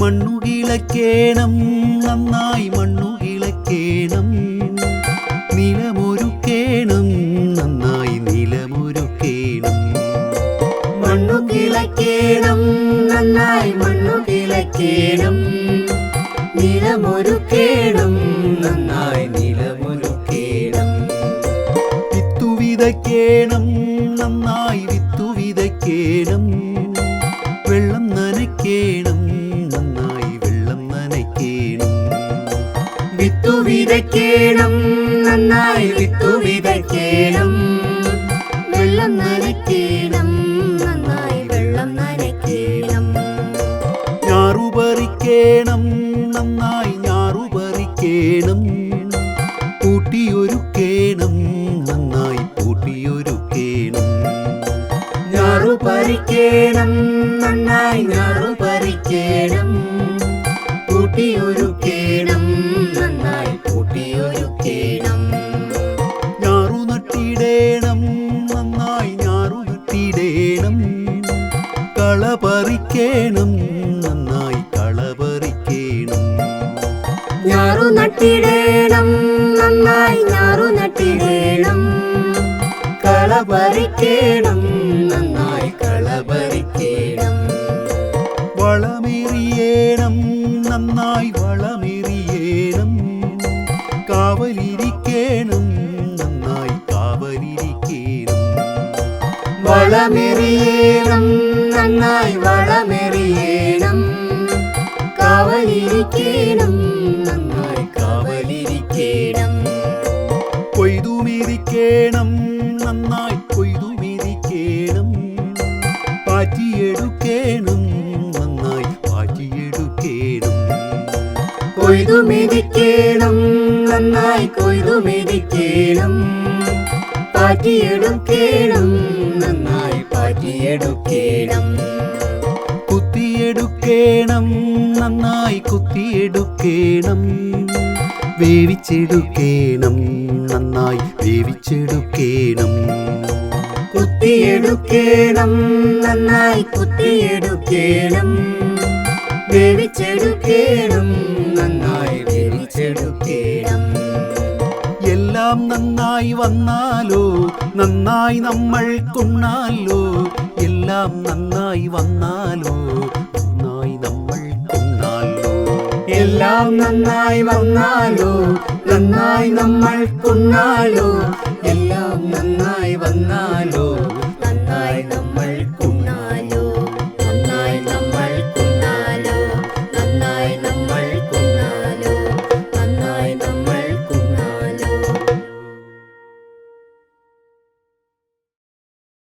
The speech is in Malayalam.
മണ്ണു കിളക്കേണം നന്നായി മണ്ണു കിളക്കേണം നിലമൊരുക്കേണം നന്നായി നിലമൊരുക്കേണം. മണ്ണു കിളക്കേണം നന്നായി മണ്ണു കിളക്കേണം നിലമൊരുക്കേണം നന്നായി നിലമൊരുക്കേണം. വിത്തുവിതക്കേണം നന്നായി വിത്തുവിതക്കേണം. വെള്ളം നനയ്ക്കേണം വിതയ്ക്കേണം നന്നായി വിത്തു വിതയ്ക്കേണം. വെള്ളം നനയ്ക്കേണം നന്നായി വെള്ളം നനയ്ക്കേണം. ഞാറുപറിക്കേണം നന്നായി ഞാറുപറിക്കേണം. കൂട്ടിയൊരുക്കേണം പൂട്ടിയൊരുക്കേണം നന്നായി പൂട്ടിയൊരുക്കേണം. ഞാറു പറിക്കേണം നന്നായി ഞാറു പറിക്കേണം പറിക്കേണം നന്നായി കളപറിക്കേണം ഞാറു നട്ടിടേണം നന്നായി ഞാറു നട്ടിടേണം. കളപറിക്കേണം നന്നായി കളപറിക്കേണം വളമേറിയേണം നന്നായി വളമേറിയേണം. കാവലിരിക്കേണം നന്നായി കാവലിരിക്കേണം. വളമെറിയേണം നന്നായി വളമെറിയേണം. കാവലിരിക്കേണം നന്നായി കാവലിരിക്കേണം. കൊയ്തുമിരിക്കേണം നന്നായി കൊയ്തുമിരിക്കേണം. പാറ്റിയെടുക്കേണം നന്നായി പാറ്റിയെടുക്കേണം. കൊയ്തുമിരിക്കണം നന്നായി കൊയ്തുമിരിക്കണം. പാറ്റിയെടുക്കണം പാറ്റിയെടുക്കേണം കുത്തിയെടുക്കേണം നന്നായി കുത്തിയെടുക്കേണം. വേവിച്ചെടുക്കേണം നന്നായി വേവിച്ചെടുക്കേണം. കുത്തിയെടുക്കേണം നന്നായി കുത്തിയെടുക്കേണം. വേവിച്ചെടുക്കേണം നന്നായി വേവിച്ചെടുക്കേണം. എല്ലാം നന്നായി വന്നാലോ നന്നായി നമ്മൾ കൊണ്ണാലോ എല്ലാം നന്നായി വന്നാലോ? നന്നായി നമ്മൾ കൊന്നാലോ? എല്ലാം നന്നായി വന്നാലോ? നന്നായി നമ്മൾ കൊന്നാലോ? എല്ലാം നന്നായി വന്നാലോ?